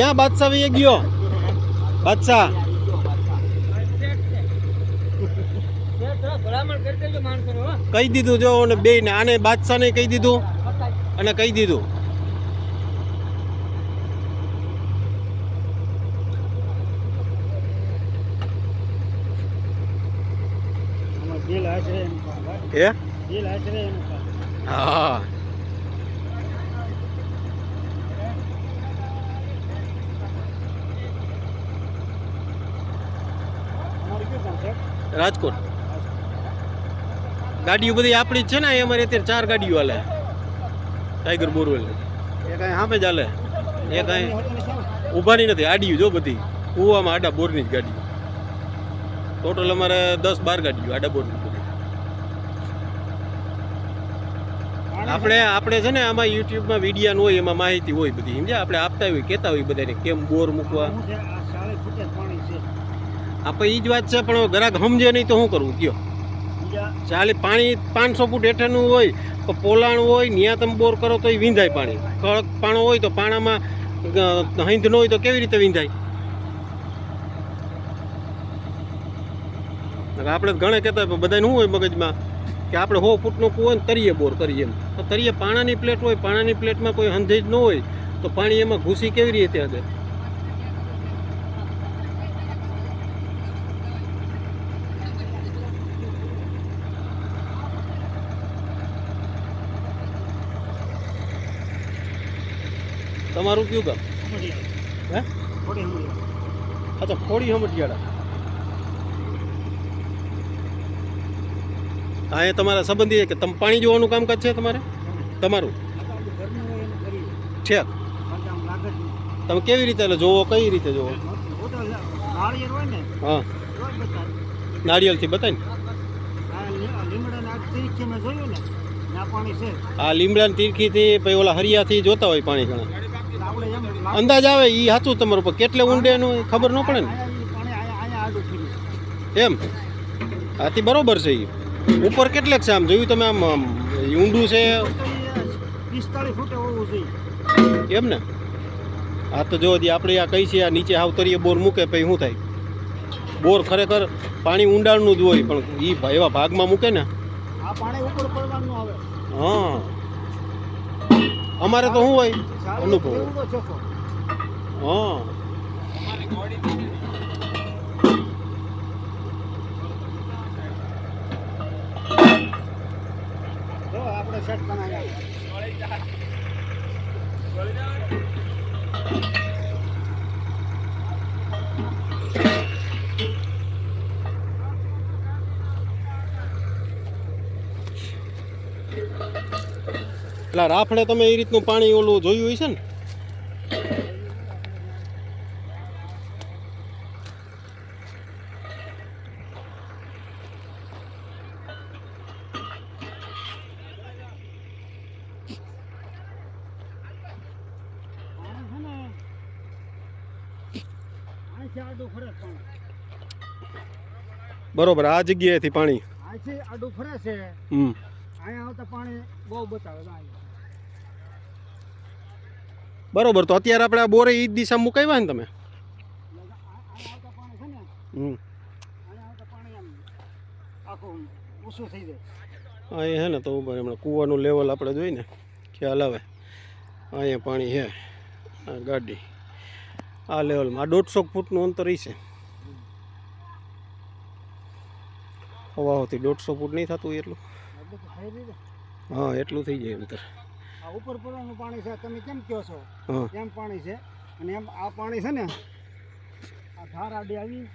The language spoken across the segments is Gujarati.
ક્યાં બાદશાહ વહી ગયો? બાદશાહ. કહી દીધું જો અને બે ને આને બાદશાહને કહી દીધું અને કહી દીધું. કામ હે બિલ આશરે એનું કામ હા તમારું કયું કામ છે રાજકોટ. ગાડીઓ બધી આપણી છે ને અમારે અત્યારે ચાર ગાડીઓ હાલે. ટાઈગર બોરવેલ એક અહીં સામે જ હાલે. એક અહીં ઊભાની નથી આડીયું જો બધી. કૂવામાં આડા બોરની જ ગાડીઓ. ટોટલ અમારે દસ બાર ગાડીઓ આડા બોરની આપણે આપણે છે ને આમાં યુટ્યુબમાં વીડિયો હોય, એમાં માહિતી હોય બધી, સમજ્યા? આપણે આપતા હોય, કહેતા હોય બધાને, કેમ બોર મૂકવા શું છે આ ચાલીસ ફૂટે જ પાણી છે આપણે એ જ વાત છે પણ ગ્રાહક સમજે નહીં તો શું કરવું કયો? ચાલે પાણી પાંચસો ફૂટ હેઠળનું હોય તો પોલાણ હોય ન્યા તમે બોર કરો તો એ વિંધાય પાણી. કડક પાણો હોય તો પાણામાં હૈંધ ન હોય તો કેવી રીતે વિંધાય? આપણે ઘણે કહેતા હોય બધાને શું હોય મગજમાં? કે આપણે હો ફૂટનો કૂવો હોય ને તરીએ બોર કરીએ એમ. તો તરીએ પાણાની પ્લેટ હોય પાણાની પ્લેટમાં કોઈ હંધેજ ન હોય તો પાણી એમાં ઘૂસી કેવી રીતે આગળ તમારું કયું ગામ? હે? અચ્છા ખોડી હમટિયાળા. હા એ તમારા સંબંધી કે તમે પાણી જોવાનું કામકાજ છે તમારે? તમારું? છે. તમે કેવી રીતે એટલે જોવો કઈ રીતે જોવો? હા. નાળિયેરથી છે. આ લીમડાની તીરખીથી પછી ઓલા હરિયાથી જોતા હોય પાણી ઘણા. અંદાજ આવે એ સાચું તમારું પણ કેટલે ઊંડે એનું ખબર ન પડે ને. એમ? આથી બરોબર છે એ ઉપર કેટલેક છે આમ? જોયું તમે આમ ઊંડું છે? એમ ને? હા તો જો આપણે આ કઈ છે આ નીચે આવતરીએ બોર મૂકે પછી શું થાય? બોર ખરેખર પાણી ઊંડાણનું જ હોય પણ એ એવા ભાગમાં મૂકે ને? હા. અમારે તો શું હોય? અનુભવ. હા. આપણે સેટ બનાવ્યા એટલે રાફડે તમે એ રીતનું પાણી ઓલું જોયું હોય છે ને? બરોબર આ જગ્યાએથી પાણી. આડું ફરે છે. હમ. અહીંયા આવતા પાણી બહુ બતાવે. બરોબર તો અત્યારે આપણે આ બોરે એ જ દિશામાં મુકાવ્યા ને તમે? હમ. અહીંયા હે ને તો ઉપર હમણાં કૂવાનું લેવલ આપણે જોઈએ ને ખ્યાલ આવે. અહીંયા પાણી છે આ ગાડી. આ લેવલમાં આ દોઢસો ફૂટનું અંતર એ છે. હવાઓથી દોઢસો ફૂટ નહીં થતું એટલું. હા એટલું થઈ જાય અંતર. આ ઉપર પડવાનું પાણી છે તમે કેમ કહો છો? એમ પાણી છે. અને એમ આ પાણી છે ને આ ધાર આડી આવી.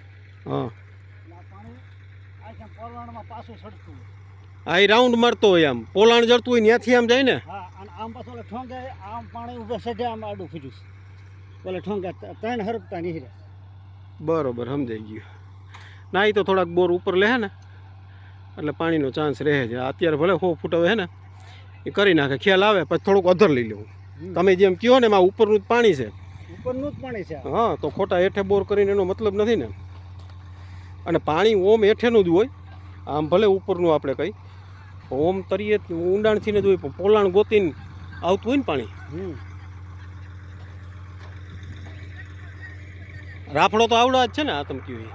હા. આ પાણી આ છે પોલાણમાં પાછું સડતું આ રાઉન્ડ મારતો હોય આમ. પોલાણ જડતું હોય ત્યાંથી આમ જાય ને? હા અને આમ પાછું ઠોંગે આમ પાણી ઉભે સઢે આમ આડું ફીજું છે. ઓલે ઠોંગે ત્રણ હરપતા નીકળે બરોબર સમજાઈ ગયું. ના એ તો થોડાક બોર ઉપર લે ને. એટલે પાણીનો ચાન્સ રહે છે અત્યારે ભલે સો ફૂટ હવે હે ને. એ કરી નાખે ખ્યાલ આવે પછી થોડુંક અધર લઈ લેવું. તમે જેમ કહો ને એમાં ઉપરનું જ પાણી છે. ઉપરનું જ પાણી છે. હા તો ખોટા હેઠે બોર કરીને એનો મતલબ નથી ને. અને પાણી ઓમ હેઠેનું જ હોય આમ ભલે ઉપરનું આપણે કહી ઓમ તરીએ ઊંડાણથી ને જ હોય પણ પોલાણ ગોતીને આવતું હોય ને પાણી. હમ. રાફડો તો આવડો જ છે ને આ તમે કયું ઈ?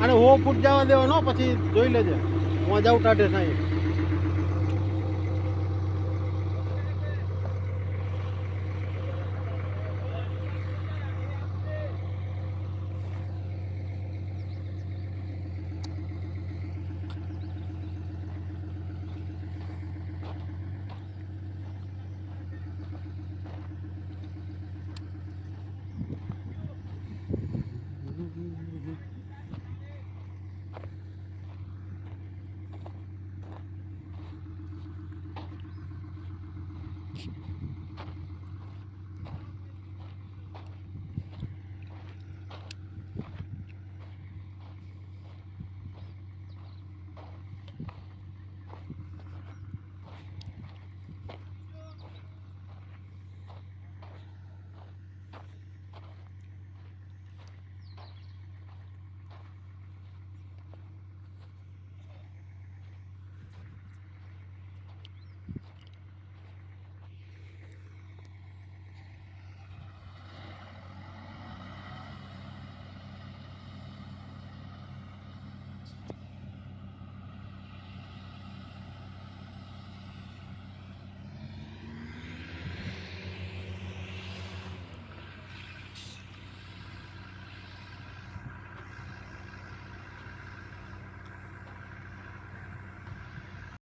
આને હો ફૂટ જવા દેવાનો પછી જોઈ લેજે. હું જાઉં ટાઢે સાંઈ.